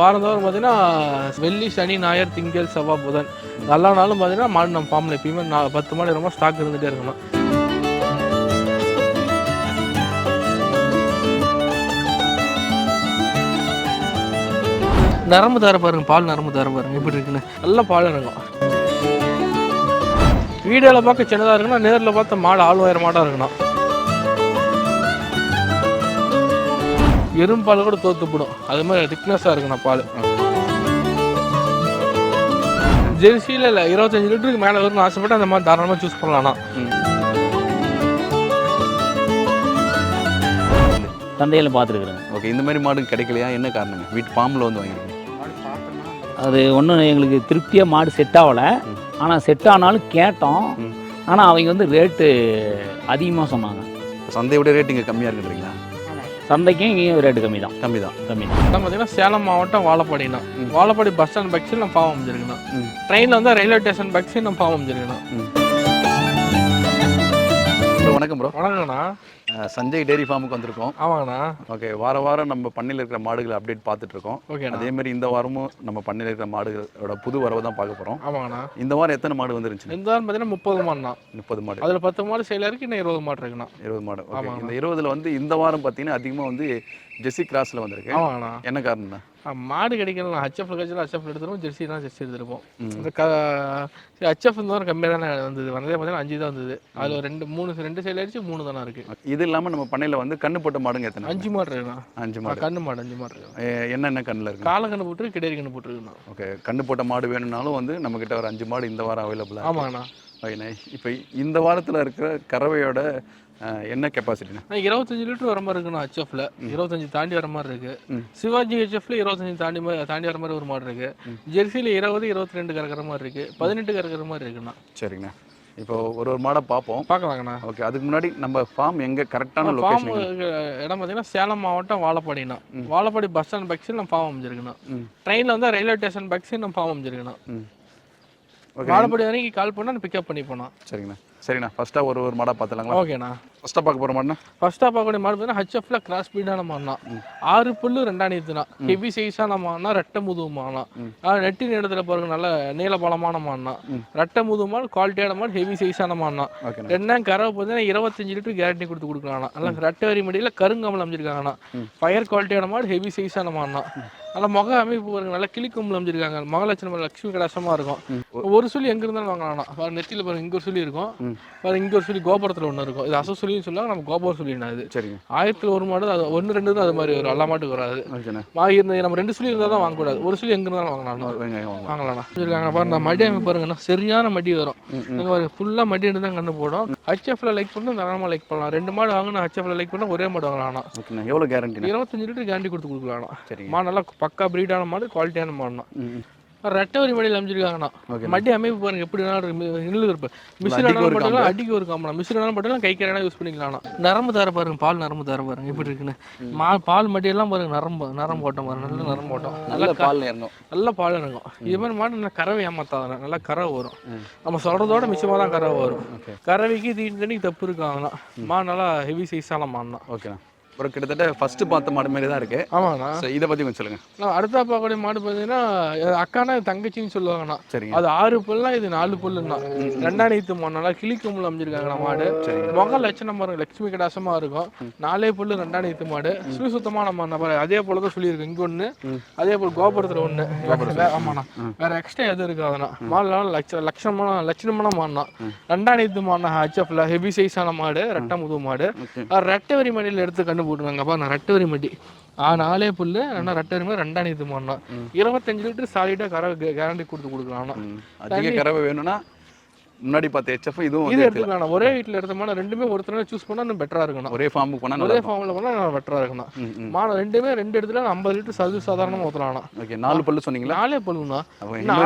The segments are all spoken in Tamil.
வாரந்தோறும் பார்த்தீங்கன்னா வெள்ளி சனி ஞாயிறு திங்கள் செவ்வாய் புதன். எல்லா நாளும் பார்த்தீங்கன்னா மாடு நம்ம ஃபார்மில் எப்பயுமே நான் பத்து மாடு ரொம்ப ஸ்டாக் இருந்துகிட்டே இருக்கணும். நரம்பு தர பாருங்க பால் நரம்பு தர பாருங்க எப்படி இருக்குன்னு. நல்லா பால் இறங்கும். வீடியோவில் பார்க்க சின்னதாக இருக்குன்னா நேரில் பார்த்தா மாடு ஆள் உயர மாடாக இருக்கணும். எறும்பால் கூட தோத்துப்படும் அது மாதிரி திக்னஸாக இருக்கணும் பால். ஜெர்சியில் இல்லை இருபத்தஞ்சு லிட்டருக்கு மேலே வரும்னு ஆசைப்பட்டு அந்த மாதிரி தாராளமாக சூஸ் பண்ணலாம்னா. சந்தையில் பார்த்துருக்குறேங்க ஓகே இந்த மாதிரி மாடு கிடைக்கலையா? என்ன காரணங்க? வீட்டு ஃபார்மில் வந்து வாங்கிருக்கீங்க அது ஒன்றும் எங்களுக்கு திருப்தியாக மாடு செட் ஆகலை. ஆனால் செட் ஆனாலும் கேட்டோம். ஆனால் அவங்க வந்து ரேட்டு அதிகமாக சொன்னாங்க. சந்தையோட ரேட் இங்கே கம்மியாக இருக்குன்றீங்களா? சந்தைக்கும் இங்கேயும் ரேட்டு கம்மி தான் கம்மி தான் கம்மி தான் பார்த்தீங்கன்னா சேலம் மாவட்டம் வாழப்பாடினா. வாழப்பாடி பஸ் ஸ்டாண்ட் பக்ஸில் நம்ம பாவம் அமைஞ்சிருக்கணும் ம். ட்ரெயினில் வந்து ரயில்வே ஸ்டேஷன் பக்ஸில் நம்ம பாவம் அமைஞ்சிருக்கணும் ப்ரோ வணக்கம் ப்ரோ. வணக்கண்ணா சஞ்சய் டெய்ரி ஃபார்முக்கு வந்திருக்கோம். ஆமாங்கண்ணா. ஓகே வார வாரம் நம்ம பண்ணையில் இருக்கிற மாடுகளை அப்டேட் பார்த்துட்டு இருக்கோம் ஓகேண்ணா. அதே மாதிரி இந்த வாரமும் நம்ம பண்ணையில் இருக்கிற மாடுகளோட புது வரவை தான் பார்க்க போகிறோம் ஆமாங்கண்ணா. இந்த வாரம் எத்தனை மாடு வந்துருந்துச்சு இந்த வாரம் பார்த்தீங்கன்னா முப்பது மாடுண்ணா. முப்பது மாடு. அதில் பத்து மாடு சேல இருக்கு இன்னும் இருபது மாடு இருக்குண்ணா. இருபது மாடு. ஓகே. இந்த இருபதுல வந்து இந்த வாரம் பார்த்தீங்கன்னா அதிகமாக வந்து ஜெஸ்ஸி கிராஸில் வந்திருக்கு. ஆமாங்கண்ணா. என்ன காரணம் தான் ஆ, மாடு கிடைக்கலாம் ஹச்எஃப் கட்சியில் ஹச்எஃப் எடுத்துருவோம் ஜெர்சி தான் ஜெர்சி எடுத்துருப்போம். இந்த க ஹச்எஃப் இந்த வாரம் கம்மியாக தானே வந்தது. வந்ததே பார்த்தீங்கன்னா அஞ்சு தான் வந்தது. அதில் ரெண்டு மூணு ரெண்டு சைடில் அடிச்சு மூணு தானே இருக்கு. இது இல்லாமல் நம்ம பண்ணையில் வந்து கண்ணு போட்ட மாடுங்க எத்தனை அஞ்சு மாடு இருக்குண்ணா. அஞ்சு மாடு. கண்ணு மாடு அஞ்சு மாடு என்னென்ன கண்ணில் இருக்கு காலை கண்ணு போட்டு கிடேரி கண்ணு போட்டுருக்குண்ணா. ஓகே கண்ணு போட்ட மாடு வேணும்னாலும் வந்து நம்மக்கிட்ட ஒரு அஞ்சு மாடு இந்த வாரம் அவைலபிளாக ஆமாங்கண்ணா. இப்போ இந்த வாரத்தில் இருக்கிற கறவையோட என்ன கெப்பாசிட்டிண்ணே நான் இருபத்தஞ்சு லிட்டர் வர மாதிரி இருக்குண்ணா ஹச்எஃப்ல இருபத்தஞ்சு தாண்டி வர மாதிரி இருக்கு. சிவாஜி ஹெச்எஃப்ல இருபத்தஞ்சு தாண்டி தாண்டி வர மாதிரி ஒரு மாடு இருக்கு. ஜெர்சியில் இருபது இருபத்தி ரெண்டு கறக்கிற மாதிரி இருக்கு. பதினெட்டு கறக்கிற மாதிரி இருக்குண்ணா. சரிங்கண்ணா. இப்போ ஒரு ஒரு மாடை பார்ப்போம். பார்க்கலாங்கண்ணா ஓகே அதுக்கு முன்னாடி நம்ம ஃபார்ம் எங்கே கரெக்டான ஃபார்ம் இடம் பார்த்தீங்கன்னா சேலம் மாவட்டம் வாழப்பாடினா வாழப்பாடி பஸ் ஸ்டாண்ட் பக்ஸில் நம்ம ஃபார்ம் அமைஞ்சிருக்கணும். ட்ரெயினில் வந்து ரயில்வே ஸ்டேஷன் பக்ஸில் நம்ம ஃபார்ம் ஓகே. வாழப்பாடி வரைக்கும் கால் பண்ணால் பிக்கப் பண்ணி போனோம் சரிங்கண்ணா. சரிண்ணா. ஃபஸ்ட்டாக ஒரு ஒரு மாடை பார்த்துலாங்களா ஓகேண்ணா. ஃபஸ்ட்டாக பார்க்க போகிற மாடுண்ணா? ஃபர்ஸ்ட் ஆஃப் பார்க்கக்கூடிய மாடு பார்த்தீங்கன்னா ஹச்எஃப்ல கிராஸ் ஸ்பீடான மாடுனா ஆறு புல்லு ரெண்டாயிரத்துனா ஹெவி சைஸான மாடுனா ரெட்டை முதுகு மாடுனா நெட்டி நேரத்தில் பாருங்க நல்ல நீள பலமான மாடுனா ரெட்டை முதுகு மாடு குவாலிட்டியான மாடு ஹெவி சைஸான மாடுனா ரெண்டாம் கறவை பார்த்தீங்கன்னா இருபத்தஞ்சு லிட்டர் கேரண்டி கொடுத்து கொடுக்கலாம் நல்லா ரெட்டை வரி மடியில் கருங்கமல் அமைஞ்சிருக்காங்கண்ணா ஃபயர் குவாலிட்டியான மாடு ஹெவி சைஸான மாடுனா நல்ல முக அமைப்பு பாருங்க நல்லா கிளிக்கொம்பல் அமைஞ்சிருக்காங்க. மகாலட்சுமி லட்சுமி கடாசமாக இருக்கும். ஒரு சொல்லி எங்க இருந்தாலும் வாங்கலாம் நெத்தியில் பாருங்க இங்க ஒரு சொல்லி இருக்கும். பாருங்க இங்க ஒரு சொல்லி கோபுரத்தில் ஒன்று இருக்கும். இது அசோ சொல்லின்னு சொல்லுவாங்க நம்ம கோபுரம் சொல்லினா இது சரிங்க. ஆயிரத்தில் ஒரு மாடு அது ஒன்று ரெண்டு தான் அது மாதிரி வரும். எல்லா மாட்டுக்கு வராது. ஓகேண்ணா. மா இருந்த நம்ம ரெண்டு சொல்லி இருந்தால் தான் வாங்கக்கூடாது. ஒரு சொல்லி எங்க இருந்தாலும் வாங்கலாம். வாங்கலாம் இருக்காங்க பாருங்க மடி அமைப்பு பாருங்கண்ணா சரியான மடி வரும். நீங்கள் ஒரு ஃபுல்லாக மடி தான் கண்ணு போடும். ஹச்எஃப்ல லைக் பண்ணணும் தாராளமாக லைக் பண்ணலாம். ரெண்டு மாடு வாங்கினா ஹச்எஃப்ல லைக் பண்ணால் ஒரே மாடு வாங்கலாம் எவ்வளோ கேரண்டிண்ணா இருபத்தஞ்சு லிட்டர் கேரண்டி கொடுத்து கொடுக்கலாம் சரிங்க. மாடு நல்லா பக்கா பிரீடான மாடு குவாலிட்டியான மாடுனா ரெட்டவரி மடியில் அமைச்சிருக்காங்கண்ணா மடி அமைப்பு பாருங்க எப்படி வேணாலும் நில்லு இருப்பு மிஷின் அடிக்க ஒரு பட்டலாம் அடிக்க ஒரு காமனா மிஷின் வேணாலும் பட்டலாம் கை கரையான யூஸ் பண்ணிக்கலாம் நரம்பு தர பாருங்க பால் நரம்பு தர பாருங்க எப்படி இருக்குன்னு. மா. பால் மடியெல்லாம் பாருங்க நரம்பு நரம்பு ஓட்டம் பாருங்க நல்ல நரம்பு ஓட்டம். நல்ல பால் இறங்கும். நல்ல பால் இறங்கும். இது மாதிரி மாடு நல்லா கறவை ஏமாத்தாத நல்லா கறவை வரும். நம்ம சொல்றதோட மிச்சமாக தான் கறவை வரும். கறவைக்கு தீனி தண்ணி தப்பு இருக்காங்கண்ணா மா. நல்லா ஹெவி சைஸான மாடுனா ஓகேண்ணா. ஒரு கிட்டத்தட்ட ஃபர்ஸ்ட் பார்த்த மாடு மாதிரி தான் இருக்கு. ஆமாண்ணா. இதை பற்றி கொஞ்சம் சொல்லுங்க. நான் அடுத்த பார்க்கக்கூடிய மாடு பார்த்தீங்கன்னா அக்கானா தங்கச்சின்னு சொல்லுவாங்கண்ணா. சரிங்க. அது ஆறு புல்லுனா இது நாலு புல்லுண்ணா. ரெண்டாயிரத்து நாளா கிளிக்கமுள்ள அமைஞ்சிருக்காங்கண்ணா மாடு. சரிங்க. முக லட்சணம் பாருங்க லட்சுமி கடாசமா இருக்கும். நாலே புல்லு ரெண்டாயிரத்து மாடு. சுழி சுத்தமான மாடு பாரு அதே போல தான் சொல்லியிருக்கு. இங்க ஒண்ணு அதே போல கோபுரத்துல ஒண்ணு. ஆமாண்ணா. வேற எக்ஸ்ட்ரா எதுவும் இருக்காதுண்ணா. மாடுலாம் லட்ச லட்சணமான லட்சணமான மாடுனா ரெண்டாயிரத்து மாடுனா ஹச்எஃப்ல ஹெவி சைஸான மாடு. ரெட்டை முது மாடு. ஓகே. அது ரெட்டவரி மடியில் எடுத்து கண்டு போட்டுருவாங்க அப்பா நான் ரெட்டவரி மடி ஆ நாலே புல்லு ஆனால் ரெட்டவரி மடி ரெண்டாயிரத்து மாடுனா இருபத்தஞ்சு லிட்டர் சாலிடா கரை கேரண்டி கொடுத்து கொடுக்கலாம் ம். அதிக கறவை வேணும்னா முன்னாடி பார்த்த ஹெச்எஃப் இதுவும் இது எடுத்துக்கலாம். ஒரே வீட்டில் எடுத்தோம்னா ரெண்டுமே ஒருத்தர் சூஸ் பண்ணா இன்னும் பெட்டரா இருக்கணும். ஒரே ஃபார்முக்கு போனால் ஒரே ஃபார்ம்ல பண்ணா பெட்டரா இருக்கணும். மாடு ரெண்டுமே ரெண்டு இடத்துல ஐம்பது லிட்டர் சது சாதாரணமாக ஊற்றலாம் ஓகே நாலு பல்லு சொன்னீங்களா? நாலே பல்லுண்ணா.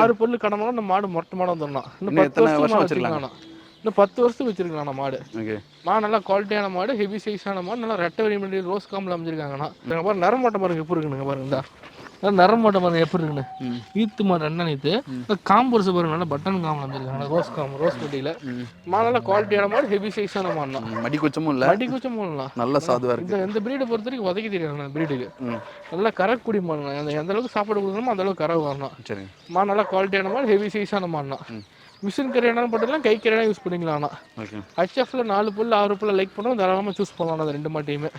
ஆறு பல்லு கடமைனா இந்த மாடு மொட்டை மாடம் வந்துடலாம் இன்னும் பத்து வருஷம் வச்சிருக்கலாம்? இன்னும் பத்து வருஷத்துக்கு வச்சிருக்கலாம் மாடு. ஓகே. மா நல்லா குவாலிட்டியான மாடு ஹெவி சைஸான மாடு நல்லா ரெட்டை வரி மண்டி ரோஸ் காம்பில் அமைஞ்சிருக்காங்கண்ணா. பாருங்க நரம் மாட்டை பாருங்க எப்படி இருக்குங்க பாருங்க நரம் மாட்டை பாருங்க எப்படி இருக்குன்னு. ஈத்து மாடு ரெண்டா நீத்து காம்பு பாருங்க நல்லா பட்டன் காம்பில் அமைஞ்சிருக்காங்க ரோஸ் காம்பு ரோஸ் கட்டியில் மா. நல்லா குவாலிட்டியான மாடு ஹெவி சைஸான மாடுனா மடி குச்சமும் இல்லை. அடி குச்சம் போடலாம் நல்ல சாதுவாக இருக்கு. இந்த பிரீடை பொறுத்த வரைக்கும் உதைக்க தெரியாது பிரீடுக்கு நல்லா கரக்குடி மாடுங்க எந்த அளவுக்கு சாப்பாடு கொடுக்கணுமோ அந்த அளவுக்கு கறவை வரணும் சரிங்க மா நல்லா குவாலிட்டியான மாடு ஹெவி சைஸான மாடுனா மிஷின் என்ன போட்டுக்கலாம் கை கறி யூஸ் பண்ணிக்கலாம்ண்ணா ஓகே ஹச்எஃப்ல நாலு புல் ஆறு புல்ல லைக் பண்ணோம் தாராளமாக சூஸ் பண்ணலாம் அந்த ரெண்டு மாட்டையுமே.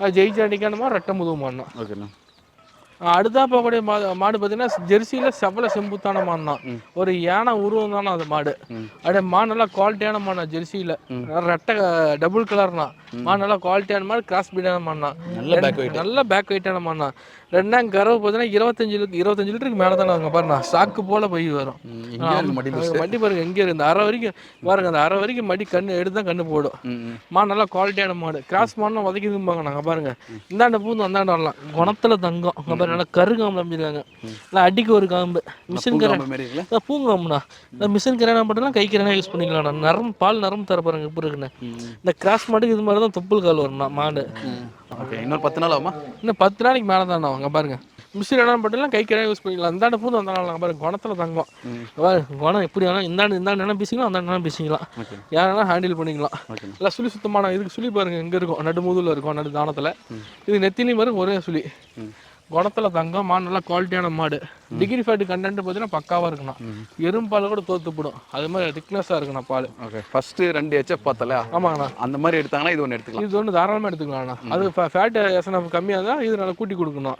அது ஜெயிச்சு அடிக்கானமா ரெட்டை முதுகு மாடுனா. ஓகேண்ணா அடுத்தா போகக்கூடிய மாடு மாடு பார்த்தீங்கன்னா ஜெர்சியில் செவ்வல செம்புத்தான மாடு தான் ஒரு யானை உருவம் தானே அது மாடு. அப்படியே மாடு நல்லா குவாலிட்டியான மாடு ஜெர்சியில். ரெட்டை டபுள் கலர்னா மாடு நல்லா குவாலிட்டியான மாடு கிராஸ் பீடான பேக் வெயிட் நல்ல பேக் வெயிட்டான மாடுனா. ரெண்டாம் கறவு பார்த்தீங்கன்னா இருபத்தஞ்சு இருபத்தஞ்சு லிட்டருக்கு மேலே தானே அவங்க பாருண்ணா சாக்கு போல போய் வரும். மடி பாருங்க எங்கே இருக்கு. இந்த அரை வரைக்கும் பாருங்க அந்த அரை வரைக்கும் மடி கண்ணு எடுத்து தான் கண்ணு போடும். மாடு நல்லா குவாலிட்டியான மாடு. கிராஸ் மாடுனா உதைக்குதும்பாங்க நாங்கள் பாருங்க. இந்தாண்ட பூந்து அந்தாண்ட வரலாம். குணத்துல தங்கம். அங்கே பாருங்க நல்லா கருகாம்பு அமைச்சிருக்காங்க நல்லா அடிக்கு ஒரு காம்பு. மிஷின் கரை பூங்காம்புண்ணா. இந்த மிஷின் கரையான மட்டும்லாம் கை கரையான யூஸ் பண்ணிக்கலாம் நரம் பால் நரம் தர பாருங்க எப்படி இருக்குன்னு. இந்த கிராஸ் மாட்டுக்கு இது மாதிரி தான் தொப்புள் கால் வரும்ண்ணா மாடு. ஓகே இன்னொரு பத்து நாள் ஆகுமா? இன்னும் பத்து நாளைக்கு மேலே தான் அங்கே பாருங்க. மிஷின் என்ன மட்டும்லாம் கை கரையாக யூஸ் பண்ணிக்கலாம். இந்தாண்ட பூந்து நாள் பாருங்க குணத்துல தங்கம். குணம் எப்படி வேணா இந்தாண்டு இந்தாண்டு என்ன பேசிக்கலாம் அந்த என்ன பேசிக்கலாம். ஓகே யாரெல்லாம் ஹேண்டில் பண்ணிக்கலாம். நல்லா சுழி சுத்தமான இதுக்கு சுழி பாருங்க எங்க இருக்கும் நடு முதுகுல இருக்கும் நடு தானத்துல. இது நெத்திலையும் பாருங்க ஒரே சுழி. குணத்துல தங்கம் மாடு நல்லா குவாலிட்டியான மாடு. டிகிரி ஃபேட் கண்டென்ட் பார்த்தீங்கன்னா பக்காவா இருக்கணும் எறும்பால் கூட தோத்துப்படும் அது மாதிரி திக்னஸா இருக்கணும் பால். ஓகே. ஃபர்ஸ்ட் ரெண்டு ஹெச்எஃப் பார்த்தல? ஆமாங்கண்ணா. அந்த மாதிரி எடுத்தாங்கன்னா இது ஒன்று எடுத்துக்கலாம். இது ஒன்று தாராளமாக எடுத்துக்கலாம்ண்ணா. அது ஃபேட் எஸ்என்எஃப் கம்மியாக இருந்தால் இது நல்லா கூட்டி கொடுக்கணும்.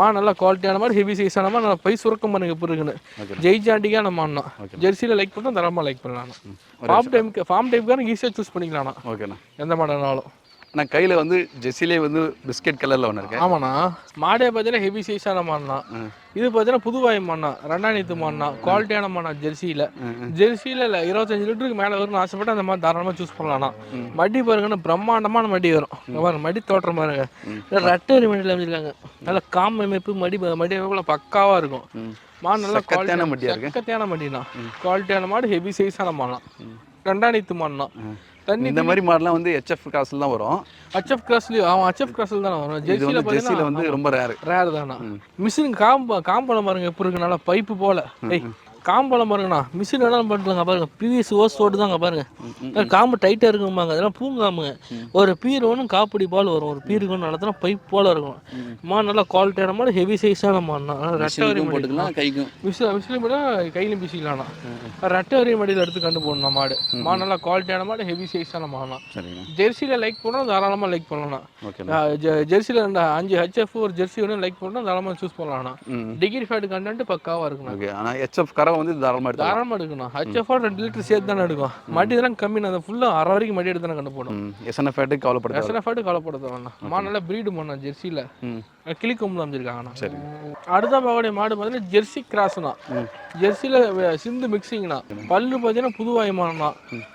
மா நல்லா குவாலிட்டியான மாதிரி ஹெவி சைஸான மாதிரி நல்லா பை சுரக்கம் பண்ணுங்க எப்படி இருக்குன்னு Okay. ஜெயிச்சாண்டிக்கான மாடுனா ஜெர்சியில் லைக் பண்ணால் தரமாக லைக் பண்ணலாம் ஃபார்ம் டைமுக்கு ஃபார்ம் டைமுக்கான ஈஸியாக சூஸ் பண்ணிக்கலாம்ண்ணா. ஓகேண்ணா. எந்த மாடுனாலும். நான் கையில் வந்து ஜெஸ்ஸிலே வந்து பிஸ்கெட் கலரில் ஒன்று இருக்கு ஆமாண்ணா. மாடே பார்த்தீங்கன்னா ஹெவி சைஸான மாடுனா இது பார்த்தீங்கன்னா புதுவாய் மாடுனா ரெண்டாயிரத்து மாடுனா குவாலிட்டியான மாடுனா ஜெர்சியில். ஜெர்சியில் இல்லை இருபத்தஞ்சு லிட்டருக்கு மேலே வரும்னு ஆசைப்பட்டு அந்த மாதிரி தாராளமாக சூஸ் பண்ணலாம்ண்ணா. மடி பாருங்கன்னு பிரம்மாண்டமான மடி வரும். பாருங்க மடி தோற்றம் பாருங்க ரெட்டரி மடியில் அமைச்சிருக்காங்க நல்ல காம் அமைப்பு மடி மடி அமைப்புல பக்காவாக இருக்கும். மாடு நல்லா சக்கத்தான மடியா இருக்கு. சக்கத்தான மடினா குவாலிட்டியான மாடு ஹெவி சைஸான மாடுனா ரெண்டாயிரத்து மாடுனா தண்ணி இந்த மாதிரி மாடலாம் வந்து ஹெச்எஃப் காசில் தான் வரும். ஹச்எஃப் கிராஸ்லயும் அவன் ஹச்எஃப் கிராஸ்ல தானே வரும். இது ஜெர்சியில் வந்து ரொம்ப ரேரு ரேர் தானா? மிஷின் காம்ப காம்பளம் பாருங்க எப்படி இருக்கு நல்லா பைப்பு போல. ஏய் காம்பளம் பாருங்கண்ணா மிஷின் வேணாலும் பண்ணலாங்க பாருங்க. பிவிஎஸ் ஓஸ் ஓட்டு தாங்க பாருங்க. காம்பு டைட்டாக இருக்கும்பாங்க. அதெல்லாம் பூங்காமுங்க ஒரு பீர் ஒன்றும் காப்பிடி பால் வரும். ஒரு பீருக்கு ஒன்று நடத்தினா பைப் போல இருக்கும். மா நல்லா குவாலிட்டியான மாடு ஹெவி சைஸான மாடுனா ரெட்டை வரி போட்டுக்கலாம் கைக்கும். மிஷின் மிஷின் கூட கையிலும் பிசிக்கலாம்ண்ணா ரெட்டை வரி மடியில் எடுத்து கண்டு போடணும் மாடு மா நல்லா குவாலிட்டியான மாடு ஹெவி சைஸான சரிங்க. ஜெர்சியில் லைக் பண்ணால் தாராளமாக லைக் பண்ணலாம் ஓகேண்ணா ஜெர்சியில் அஞ்சு ஹெச்எஃப் ஒரு ஜெர்சி ஒன்று லைக் பண்ணால் தாராளமாக சூஸ் பண்ணலாம்ண்ணா. டிகிரி ஃபேட் கண்டென்ட் பக்காவாக இருக்குண்ணா. ஓகே ஆனால் ஹெச்எஃப் கரை வந்து தாராளமாக எடுத்துக்கலாம். தாராளமாக எடுக்கணும். ஹெச்எஃப் ரெண்டு லிட்டர் சேர்த்து தானே எடுக்கும். மடி இதெல்லாம் கம்மி அந்த ஃபுல்லாக அரை வரைக்கும் மடி எடுத்து தானே கண்டு போடும் ம் எஸ்என்எஃப் ஃபேட்டுக்கு கவலைப்படுது வேணாம் மா நல்லா ப்ரீடு பண்ணோம் ஜெர்சியில் கிளி கொம்பு அமைச்சிருக்காங்கண்ணா சரி. அடுத்த பாவடைய மாடு பார்த்தீங்கன்னா ஜெர்சி கிராஸ்னா ஜெர்சியில் சிந்து மிக்சிங்னா பல்லு பார்த்தீங்கன்னா புதுவாய் மாடுனா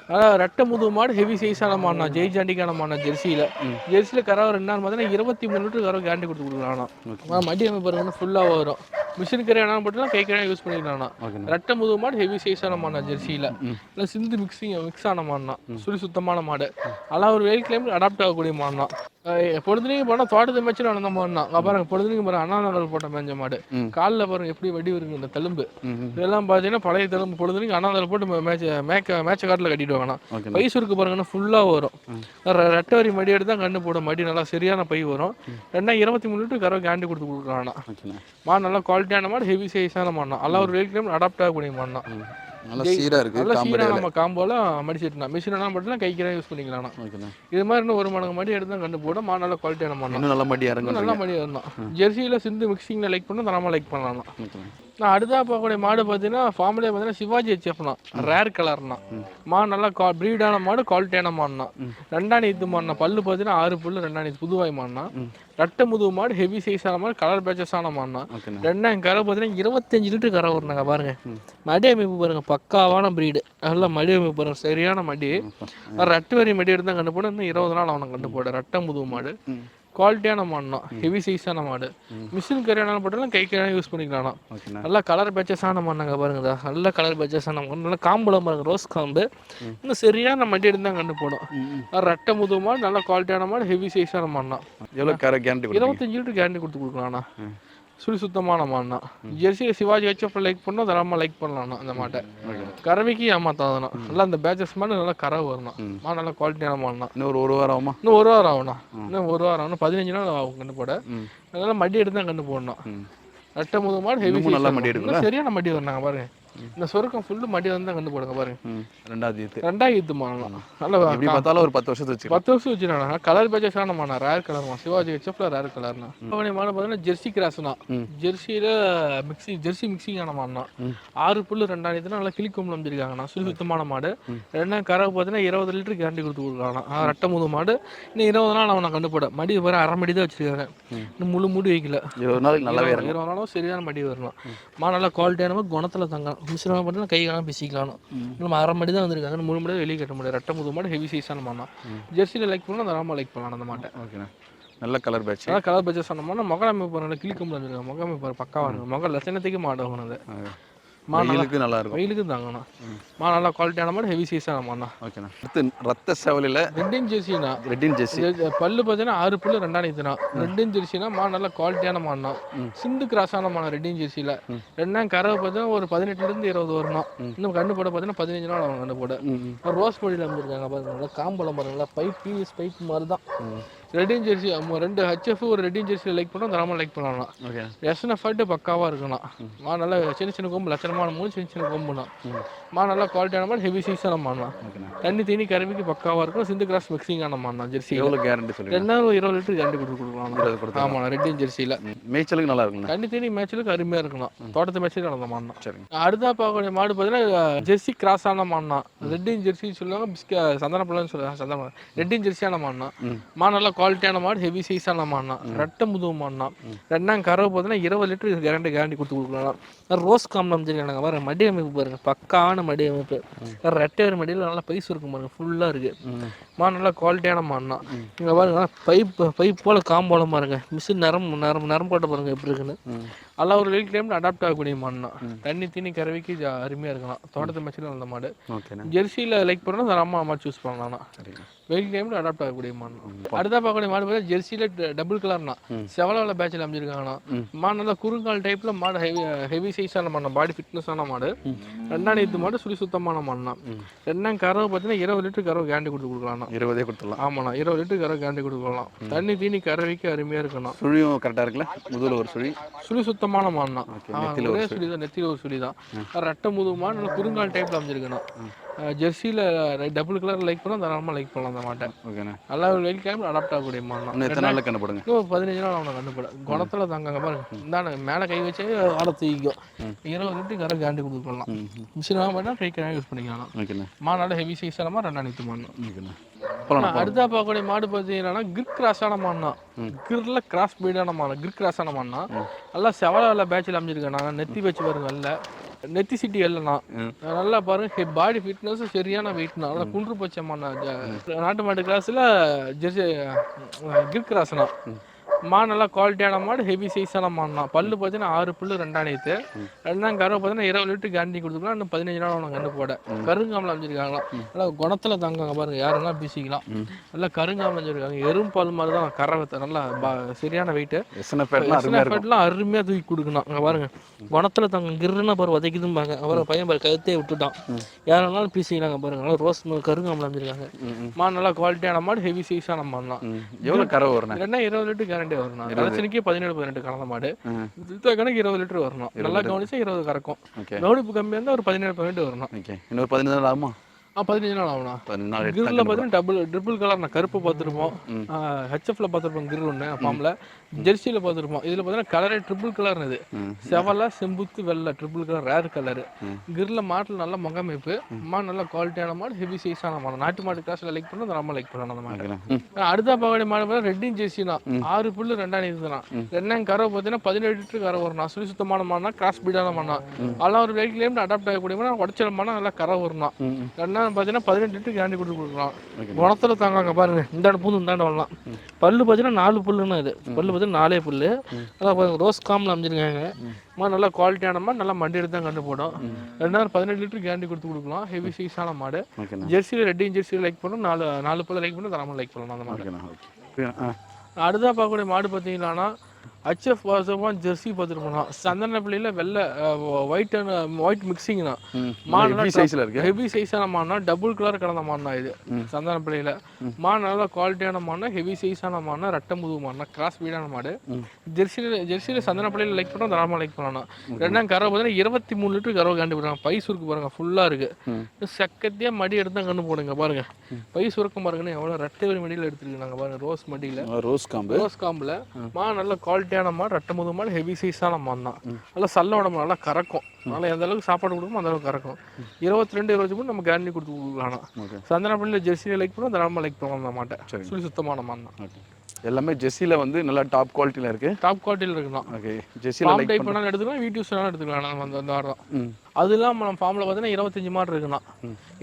அதாவது ரெட்டை முது மாடு ஹெவி சைஸான மாடுனா ஜெய் ஜாண்டிக்கான மாடுனா ஜெர்சியில் ஜெர்சியில் கறவை ரெண்டு நாள் பார்த்தீங்கன்னா இருபத்தி மூணு லிட்டர் கறவை கேரண்டி கொடுத்து கொடுக்கலாம்ண்ணா மடி அமைப்பு பாருங்கன்னா ஃபுல்லாக வரும். மிஷின் வேணாலும் போட்டுலாம் கை கறியாக யூஸ் பண்ணிக்கலாம்ண்ணா ஓகேண்ணா. ரெட்டை முது மாடு ஹெவி சைஸான மாடுனா ஜெர்சியில். இல்லை சிந்து மிக்சிங் மிக்ஸ் ஆன மாடுனா சுழி சுத்தமான மாடு. அதெல்லாம் ஒரு வெயில் கிளைம் அடாப்ட் ஆகக்கூடிய மாடுனா பொழுதுனையும் போனால் தோட்டத்தை மேய்ச்சி நடந்த மாடுனா பாருங்க பொழுதுனையும் பாருங்க அண்ணா நகர் போட்ட மேஞ்ச மாடு. காலில் பாருங்க எப்படி வடி வருங்க இந்த தழும்பு இதெல்லாம் பார்த்தீங்கன்னா பழைய தழும்பு பொழுதுனையும் அண்ணா நகர் போட்டு மேட்ச மேக்க மேட்ச காட்டில் கட்டிட்டு வாங்கண்ணா. ஓகேண்ணா. பை சுருக்கு பாருங்கன்னா ஃபுல்லாக வரும். ரெட்டை வரி மடி எடுத்து தான் கண்டு போடும். மடி நல்லா சரியான பை வரும். ரெண்டா இருபத்தி மூணு லிட்டர் கறவை கேண்டி கொடுத்து கொடுக்குறாங்கண்ணா மாடு நல்லா குவாலிட்டியான மாடு ஹெவி சைஸான மாடுனா எல்லாம் ஒரு வெயில் கிளைம் அடாப்ட் ஆகக்கூடிய மாடுனா நல்லா சீராக இருக்குது நல்லா சீரா காம்படியில் நம்ம காம்போலாம் மடிச்சிட்டுனா மிஷினா மட்டும் கைக்கிறா யூஸ் பண்ணிக்கலாம் இது மாதிரி இன்னும் ஒரு மடங்கு மடி எடுத்து கண்டு போடும் மாடு நல்லா குவாலிட்டியான மாடு இன்னும் நல்லா மடி இறங்கும் நல்லா மடி வரணும் ஜெர்சியில் சிந்து மிக்சிங்கில் லைக் பண்ணால் தரமாக லைக் பண்ணலாம் நான் அடுத்தா பார்க்கக்கூடிய மாடு பார்த்தீங்கன்னா ஃபார்ம்லேயே பார்த்தீங்கன்னா சிவாஜி ஹெச்எஃப்னா ரேர் கலர்னா மாடு நல்லா கா ப்ரீடான மாடு குவாலிட்டியான மாடுனா ரெண்டாம் நீத்து மாடுனா பல்லு பார்த்தீங்கன்னா ஆறு புல்லு ரெண்டாம் நீத்து புதுவாய் மாடுனா ரெட்டை முதுகு மாடு ஹெவி சைஸான மாடு கலர் பேச்சஸான மாடுனா ஓகேண்ணா. ரெண்டாம் கரை பார்த்தீங்கன்னா இருபத்தஞ்சு லிட்டர் கரை வருனாங்க பாருங்க. மடி அமைப்பு பாருங்க பக்காவான ப்ரீடு நல்லா மடி அமைப்பு பாருங்க சரியான மடி. ரெட்டை வரி மடி எடுத்து தான் கண்டு போட இன்னும் இருபது நாள் அவனை கண்டு போட. ரெட்டை முதுகு மாடு. குவாலிட்டியான மாடுனா. ஹெவி சைஸான மாடு. மிஷின் கரையானாலும் போட்டாலும் கை கரையான யூஸ் பண்ணிக்கலாம் நல்லா கலர் பேச்சஸான மாடுங்க பாருங்க இதா. நல்ல கலர் பேச்சஸான மாடு. நல்லா காம்புல பாருங்க ரோஸ் காம்பு. இன்னும் சரியான மடி எடுத்து தான் கண்டு போடும். ரெட்டை முது மாடு நல்ல குவாலிட்டியான மாடு ஹெவி சைஸான மாடுனா எவ்வளோ கரை கேரண்டி இருபத்தஞ்சு லிட்டர் கேரண்டி கொடுத்து கொடுக்கலாம்ண்ணா. சுழி சுத்தமான மாடுனா ஜெர்சி சிவாஜி ஹெச்எஃப் லைக் பண்ணோம் தரமாக லைக் பண்ணலாம்ண்ணா அந்த மாட்டை. கறவைக்கு ஏமாத்தாதுண்ணா நல்லா அந்த பேச்சஸ் மாடு நல்லா கறவை வரணும் மாடு நல்லா குவாலிட்டியான மாடுனா. இன்னும் ஒரு ஒரு வாரம் ஆகுமா? இன்னும் ஒரு வாரம் ஆகும்ண்ணா இன்னும் ஒரு வாரம் ஆகணும் பதினஞ்சு நாள் ஆகும் கண்டு போட. அதனால மடி எடுத்து தான் கண்டு போடணும். ம். ரெட்டை முது மாடு ஹெவி நல்லா மடி எடுக்கும்ல? சரியான மடி வரணும் பாருங்க. இந்த சொருக்கம் ஃபுல்லு மடி வந்து கண்டு போடுங்க பாருங்க. ரெண்டாவது இது ரெண்டாயிரத்து மாடலாம் நல்லா எப்படி பார்த்தாலும் ஒரு பத்து வருஷத்து வச்சுக்கலாம். பத்து வருஷம் வச்சுருக்காங்க கலர் பேச்சஸான மாடா ரேர் கலர்மா சிவாஜி ஹெச்எஃப்ல ரேர் கலர்னா அவனி மாடு பார்த்தீங்கன்னா ஜெர்சி கிராஸ்னா ஜெர்சியில மிக்ஸி ஜெர்சி மிக்சிங்கான மாடுனா ஆறு புல்லு ரெண்டாயிரத்து நல்லா கிளிக்கும் அமைச்சிருக்காங்கண்ணா சுழி சுத்தமான மாடு. ரெண்டாம் கறவை பார்த்தீங்கன்னா இருபது லிட்டர் கேரண்டி கொடுத்து கொடுக்குறாங்கண்ணா ரெட்டை முது மாடு. இன்னும் இருபது நாள் அவனை கண்டுபோட மடி வர அரை மடி தான் வச்சிருக்காங்க. இன்னும் முழு மூடி வைக்கல. இருபது நாளைக்கு நல்லாவே இருபது நாளும் சரியான மடி வரணும். மா. நல்லா குவாலிட்டியான குணத்தில் தங்கலாம் மிஸ்ரமாக பண்ணி கை காலம் பிசிக்கலாம் நம்ம அரை மடி தான் வந்திருக்காங்க. இன்னும் மூணு மணி வெளியே கட்ட முடியாது ரெட்டை முது மாடு ஹெவி சைஸான மாடா ஜெர்சியில் லைக் பண்ணலாம் ராமா லைக் பண்ணலாம் அந்த மாட்டை. ஓகேண்ணா நல்ல கலர் பேட்ச் அதான் கலர் பட்ஜெட் சொன்னோம்னா முகம் அமைப்பு நல்லா கிளிக்க முடியாது முகம் அமைப்பு பக்காவாக இருக்கும் முகம் லட்சணத்துக்கு மாடு ஆகணும் நல்லா வெயிலுக்கு நல்லா இருக்கும் வெயிலுக்கு தாங்கண்ணா மா நல்லா குவாலிட்டியான மாடு ஹெவி சைஸான மாடா ஓகேண்ணா. அடுத்து ரத்த செவலில் ரெட்டின் ஜெர்சினா ரெட்டின் ஜெர்சி பல்லு பார்த்தீங்கன்னா ஆறு புல்லு ரெண்டும் ஜெர்சினா மா நல்ல குவாலிட்டியான மாடுனா சிந்து கிராஸான மாடு ரெண்டும் ஜெர்சியில் ரெண்டாம் கறவை பார்த்தீங்கன்னா ஒரு பதினெட்டுலேருந்து இருபது வரணும் இன்னும் கண்ணு போட பார்த்தீங்கன்னா பதினஞ்சு நாள் அவங்க கண்ணு போட. ரோஸ் பொடியில் அமைச்சிருக்காங்க பாருங்க நல்லா காம்பளம் பாருங்க நல்லா பைப் பிவிஎஸ் பைப் மாதிரி தான் ரெட்டின் ஜெர்சி ரெண்டு ஹெச்எஃப் ஒரு ரெட்டின் ஜெர்சி லைக் பண்ணோம் தரமாக லைக் பண்ணலாம் ஓகே எஸ்என்எஃப் ஃபட்டு பக்காவாக இருக்கணும். மா. நல்லா சின்ன சின்ன கொம்பு லட்சணமான மூணு சின்ன சின்ன கொம்புனா மா. நல்லா குவாலிட்டியான மாதிரி ஹெவி சைஸான மாடலாம் தண்ணி தீனி கருவிக்கு பக்காவாக இருக்கும் சிந்து கிராஸ் மிக்சிங்கான மாடலாம் ஜெர்சி எவ்வளோ கேரண்டி சொல்லுங்க? ரெண்டாயிரம் இருபது லிட்டர் கேரண்டி கொடுத்து கொடுக்கலாம். ஆமாம் ரெட்டின் ஜெர்சியில் மேய்ச்சலுக்கு நல்லா இருக்குண்ணா தண்ணி தீனி மேட்ச்லுக்கு அருமையாக இருக்கணும். தோட்டத்து மேட்ச்லுக்கு நடந்த மாடலாம் சரிங்க. அடுத்தா பார்க்கக்கூடிய மாடு பார்த்தீங்கன்னா ஜெர்சி கிராஸ் ஆன மாடுனா ரெட்டின் ஜெர்சி சொல்லுவாங்க பிஸ்க சந்தனப்பழம்னு சொல்லுவாங்க சந்தன ரெட்டின் ஜெர்சியான மாடுனா மாடு நல்லா குவாலிட்டியான மாடு ஹெவி சைஸான மாடுனா ரெட்டை முதுகு மாடுனா ரெண்டாம் கறவை பார்த்தீங்கன்னா இருபது லிட்டர் கேரண்டி கேரண்டி கொடுத்து கொடுக்கலாம் ரோஸ் காம்பம் அமைச்சிருக்காங்க பாருங்க மடி அமைப்பு பாருங்க. பக்கான மடி அமைப்பு. ரெட்டை ஒரு மடியில் நல்லா பைஸ் இருக்கும் பாருங்க ஃபுல்லாக இருக்கு. மாடு நல்லா குவாலிட்டியான மாடுனா இங்கே பாருங்க பைப் பைப் போல காம்போலம் பாருங்க. மிஷின் நரம்பு நரம்பு நரம்பு போட்ட பாருங்க எப்படி இருக்குன்னு. அல்ல ஒரு வெயில் டைம்ல அடாப்ட் ஆகக்கூடிய மாடுனா. தண்ணி தீனி கறவைக்கு ஜா- அருமையா இருக்கலாம். தோட்டத்து மேட்சில் அந்த மாடு. ஜெர்சியில் லைக் பண்ணா அம்மா அம்மா சூஸ் பண்ணலாம் வெயில் டைம்ல அடாப்ட் ஆகக்கூடிய மாடு. அடுத்தா பார்க்கக்கூடிய மாடு பார்த்தா ஜெர்சியில் டபுள் கலர்னா செவலாவில் பேட்சில் அமைச்சிருக்காங்கண்ணா மாடு நல்லா குறுங்கால் டைப்ல மாடு ஹெவி ஹெவி சைஸான மாடு பாடி ஃபிட்னஸான மாடு. ரெண்டாம் நேத்து மாடு சுழி சுத்தமான மாடுனா ரெண்டாம் கறவை பார்த்தீங்கன்னா இருபது லிட்டர் கறவை கேரண்டி கொடுத்து கொடுக்கலாம்ண்ணா இருபதே கொடுத்துடலாம். ஆமாண்ணா இருபது லிட்டர் கறவை கேரண்டி கொடுக்கலாம். தண்ணி தீனி கறவைக்கு அருமையா இருக்கணும் சுழியும் கரெக்டாக இருக்குல்ல? முதுகில் ஒரு சுழி. சுழி சுத்தமான ஆ, நெத்தியில ஒரே சுழி. தான் நெத்தியில் ஒரு சுழி தான் ரெட்டை நல்லா குறுங்கால் டைப்ல அமைஞ்சிருக்கணும் ஜெர்சியில் டபுள் கலர் லைக் பண்ணால் தாராளமாக லைக் பண்ணலாம் அந்த மாட்டை. ஓகேண்ணா. நல்லா வெயில் டைம் அடாப்ட் ஆகக்கூடிய மாடு இன்னும் எத்தனை நாளில் கண்டுபிடுங்க? இன்னும் ஒரு பதினஞ்சு நாள் அவனை கண்டுபிட குணத்துல தாங்க பாருங்க. இந்தாண்ட மேலே கை வச்சே ஆட தூக்கிக்கும். இருபது லிட்டர் கரை கேண்டி கொடுத்துக்கலாம் மிஷின் பண்ணால் கை கரை யூஸ் பண்ணிக்கலாம். ஓகேண்ணா. யூஸ் ஹெவி சைஸான மாதிரி ரெண்டாயிரத்து மாடு ஓகேண்ணா. போகலாம் அடுத்தா பார்க்கக்கூடிய மாடு பார்த்தீங்கன்னா கிர் கிராஸான மாடுனா கிரில் கிராஸ் பீடான மாடு கிர் கிராஸான மாடுனா நல்லா செவல பேட்சில் அமைஞ்சிருக்கேன் நான் நெத்தி வச்சு பாருங்க நல்ல நெத்தி சிட்டி இல்லைண்ணா நல்லா பாருங்க. பாடி ஃபிட்னஸ் சரியான வெயிட்னா நல்லா குன்று ஜ- நாட்டு மாட்டு கிராஸில் ஜெர்சி கிர் கிராஸ்னா மாடு நல்லா குவாலிட்டியான மாடு ஹெவி சைஸான மாடுனா பல்லு பார்த்தீங்கன்னா ஆறு புல்லு ரெண்டாம் நேத்து. ரெண்டாம் கறவை பார்த்தீங்கன்னா இருபது லிட்டர் கேரண்டி கொடுத்துக்கலாம் இன்னும் பதினஞ்சு நாள் அவனுக்கு கண்டு போட. கருங்காமல் அமைஞ்சிருக்காங்களாம். நல்லா குணத்துல தங்குவாங்க பாருங்க. யாருன்னா பிசிக்கலாம். நல்லா கருங்காமல் அமைஞ்சிருக்காங்க. எறும் பால் மாதிரி தான் கறவை நல்லா சரியான வெயிட்டு பேட்லாம் அருமையாக தூக்கி கொடுக்கணும். அங்கே பாருங்க. குணத்துல தங்க கிருன்னு பாரு உதைக்குதும்பாங்க அப்புறம் பையன் பாரு கழுத்தே விட்டுட்டான். யாருனாலும் பிசிக்கலாங்க பாருங்க. நல்லா ரோஸ் கருங்காமல் அமைஞ்சிருக்காங்க. மாடு நல்லா குவாலிட்டியான மாடு ஹெவி சைஸான மாடுலாம் ம். எவ்வளோ கறவை வரணும் இல்லைன்னா இருபது லிட்டர் கேரண்டி வரணும். கலச்சனிக்கு பதினேழு பதினெட்டு கலந்த மாடு. சுத்த கணக்கு இருபது லிட்டர் வரணும். நல்லா கவனிச்சா இருபது கறக்கும். கவனிப்பு கம்மியாக இருந்தால் ஒரு பதினேழு பதினெட்டு வரணும். இன்னொரு பதினஞ்சு நாள் ஆகுமா? பதினஞ்சு நாள் எடுத்து கிரில்ல பார்த்தீங்கன்னா டபுள் ட்ரிபிள் கலர் நான் கருப்பு பார்த்துருப்போம். ஹெச்எஃப்ல பார்த்துருப்போம் கிரில் ஒன்று ஃபார்மில் ஜெர்சியில் பார்த்துருப்போம். இதில் பார்த்தீங்கன்னா கலரே ட்ரிபிள் கலர் இது. செவலை செம்புத்து வெள்ளை. ட்ரிபிள் கலர் ரேர் கலரு கிரில்ல மாட்டில் நல்ல முகமைப்பு. மாடு நல்ல குவாலிட்டியான மாடு ஹெவி சைஸான மாடு. நாட்டு மாடு கிளாஸில் லைக் பண்ணி நம்ம லைக் பண்ணணும் அந்த மாடு. அடுத்த பாவாடி மாடு பார்த்தா ரெட்டின் ஜெர்சினா ஆறு புல்லு ரெண்டாம் இதுதான் ரெண்டாம் கறவை பார்த்தீங்கன்னா பதினேழு லிட்டர் கறவை வரும். சுழி சுத்தமான மாடுனா கிராஸ் பீடான மாடுனா. அதெல்லாம் ஒரு வெயிட் லேம் அடாப்ட் ஆகக்கூடிய மாடு உடச்சல் மாடு நல்லா கறவை வரணும் ரெண்டாம் பார்த்தீங்கன்னா பதினெட்டு லிட்டர் கேரண்டி கொடுத்து கொடுக்கலாம். குணத்துல தாங்காங்க பாருங்க. இந்தாண்ட பூந்து இந்தாண்ட வரலாம். பல்லு பார்த்தீங்கன்னா நாலு புல்லுன்னு இது. பல்லு பார்த்தீங்கன்னா நாலே புல்லு. நல்லா பாருங்க ரோஸ் காமில் அமைஞ்சிருக்காங்க. மாடு நல்லா குவாலிட்டியான மாடு நல்லா மண்டி எடுத்து தான் கண்டு போடும். ரெண்டாயிரம் பதினெட்டு லிட்டர் கேரண்டி கொடுத்து கொடுக்கலாம். ஹெவி சைஸான மாடு. ஜெர்சியில் ரெட்டையும் ஜெர்சியில் லைக் பண்ணணும் நாலு நாலு பல்ல லைக் பண்ணணும் தரமாக லைக் பண்ணலாம் அந்த மாடு. ஓகேண்ணா ஓகே ஆ. அடுத்தா பார்க்கக்கூடிய மாடு பார்த்தீங்கன்னா ஹச்எஃப் வாசமாக ஜெர்சி பார்த்துட்டு போனோம் சந்தன பிள்ளையில் வெள்ளை ஒயிட் அண்ட் ஒயிட் ம் மாடு ஹெவி சைஸில் இருக்கு. ஹெவி சைஸான மாடுனா டபுள் கலர் கலந்த மாடுனா இது சந்தன பிள்ளையில. மாடு நல்லா குவாலிட்டியான மாடுனா ஹெவி சைஸான மாடுனா ரெட்டை முதுகு மாடுனா கிராஸ் வீடான மாடு. ஜெர்சியில் ஜெர்சியில் சந்தன பிள்ளையில லைக் பண்ணோம் தாராளமாக லைக் பண்ணலாம் ரெண்டாம் கறவை பார்த்தீங்கன்னா இருபத்தி மூணு லிட்டர் கறவை காண்டி போடுறாங்க பை சுருக்கு பாருங்க ஃபுல்லாக இருக்கு. சக்கத்தியாக மடி எடுத்து கண்ணு போடுங்க பாருங்க. பை சுருக்கம் பாருங்கன்னு எவ்வளோ ரெட்டை மடியில் எடுத்துருக்காங்க பாருங்க ரோஸ் மடியில். ரோஸ் காம்பு. ரோஸ் காம்பில். மாடு நல்ல குவாலிட்டியான மாடு ரெட்டை முது மாடு ஹெவி சைஸான மாடு தான் நல்லா சல்ல உடம்பு நல்லா கறக்கும். நல்லா எந்த அளவுக்கு சாப்பாடு கொடுக்குமோ அந்த அளவுக்கு கறக்கும். இருபத்தி ரெண்டு இருபத்தி மூணு நம்ம கேரண்டி கொடுத்து கொடுக்கலாம் சந்தனப்பள்ளியில் ஜெர்சியில் லைக் பண்ணுவோம் தரமாக லைக் பண்ணுவோம் அந்த மாட்டை. சுழி சுத்தமான மாடு தான் எல்லாமே ஜெஸ்ஸியில் வந்து நல்லா டாப் குவாலிட்டியில் இருக்கு. டாப் குவாலிட்டியில் இருக்கலாம் ஓகே. ஃபார்ம் லைக் டைப் பண்ணாலும் எடுத்துக்கலாம் வீட்டு யூஸ் வேணாலும் எடுத்துக்கலாம். நம்ம அந்த அந்த மாதிரி தான் ம். அது இல்லாமல் நம்ம ஃபார்மில் பார்த்தீங்கன்னா இருபத்தஞ்சு மாடு இருக்குண்ணா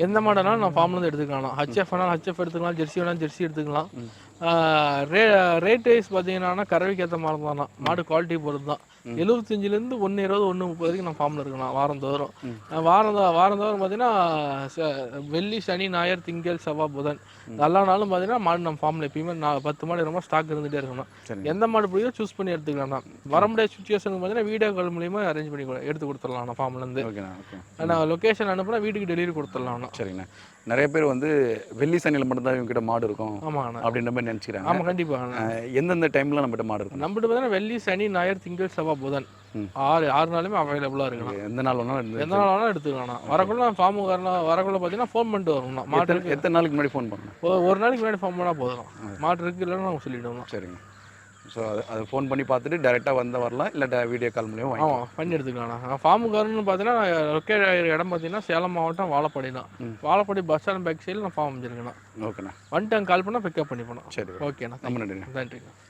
எந்த மாடுனாலும் நம்ம ஃபார்ம்லேருந்து எடுத்துக்கலாம் ஹச்எஃப் வேணாலும் ஹச்எஃப் எடுத்துக்கலாம் ஜெர்சி வேணாலும் ஜெர்சி எடுத்துக்கலாம். ரே ரேட் வைஸ் பார்த்தீங்கன்னா கறவைக்கு ஏற்ற மாதிரி தானா மாடு குவாலிட்டி பொறுத்து தான். எழுபத்தஞ்சிலேருந்து ஒன்று இருபது ஒன்று முப்பது வரைக்கும் நம்ம ஃபார்மில் இருக்கலாம் வாரம் தோறும். வாரம் வாரம் தோறும் பார்த்தீங்கன்னா வெள்ளி சனி ஞாயிறு திங்கள் செவ்வாய் புதன். எல்லா நாளும் பார்த்தீங்கன்னா மாடு நம்ம ஃபார்மில் எப்பயுமே நான் பத்து மாடு ரொம்ப ஸ்டாக் இருந்துகிட்டே இருக்கணும். எந்த மாடு பிடிக்கோ சூஸ் பண்ணி எடுத்துக்கலாம் வர முடியாத சுச்சுவேஷனுக்கு பார்த்தீங்கன்னா வீடியோ கால் மூலியமா அரேஞ்ச் பண்ணி எடுத்து கொடுத்துடலாம் நான் ஃபார்ம்லேருந்து நான் லொக்கேஷன் அனுப்புனா வீட்டுக்கு டெலிவரி கொடுத்துடலாம் சரிங்கண்ணா. நிறைய பேர் வந்து வெள்ளி சனியில் மட்டும்தான் இவங்க கிட்ட மாடு இருக்கும் ஆமாண்ணா. அப்படின்ற மாதிரி நினச்சிக்கிறாங்க. ஆமாம் கண்டிப்பாக எந்தெந்த டைமில் நம்மகிட்ட மாடு இருக்கும்? நம்மகிட்ட பார்த்தீங்கன்னா வெள்ளி சனி ஞாயிறு திங்கள் செவ்வாய் புதன். ஆறு ஆறு நாளுமே அவைலபிளாக இருக்கலாம் எந்த நாள் வேணாலும் எந்த நாள் வேணாலும் எடுத்துக்கலாம். வரக்குள்ள ஃபார்ம் வரலாம் வரக்குள்ள பார்த்தீங்கன்னா ஃபோன் பண்ணிட்டு வரணும் மாட்டு எத்தனை இருக்கு. எத்தனை நாளுக்கு முன்னாடி ஃபோன் பண்ணணும்? ஒரு நாளைக்கு முன்னாடி ஃபோன் பண்ணால் போதும். மாட்டு இருக்கு இல்லைன்னு நம்ம சொல்லிவிடுவோம் சரிங்க. ஸோ அது அது ஃபோன் பண்ணி பார்த்துட்டு டேரெக்டாக வந்த வரலாம் இல்லை வீடியோ கால் மூலியமாக வாங்கி பண்ணி எடுத்துக்கலாம். ஃபார்முக்காரன்னு பார்த்தீங்கன்னா லொக்கேட் ஆகிற இடம் பார்த்தீங்கன்னா சேலம் மாவட்டம் வாழப்பாடி தான். வாழப்பாடி பஸ் ஸ்டாண்ட் பேக் சைடில் நான் ஃபார்ம் வச்சிருக்கேன். ஓகேண்ணா வந்துட்டு அங்கே கால் பண்ணால் பிக்கப் பண்ணி போனோம் சரி ஓகேண்ணா ரொம்ப நன்றிண்ணா. நன்றிண்ணா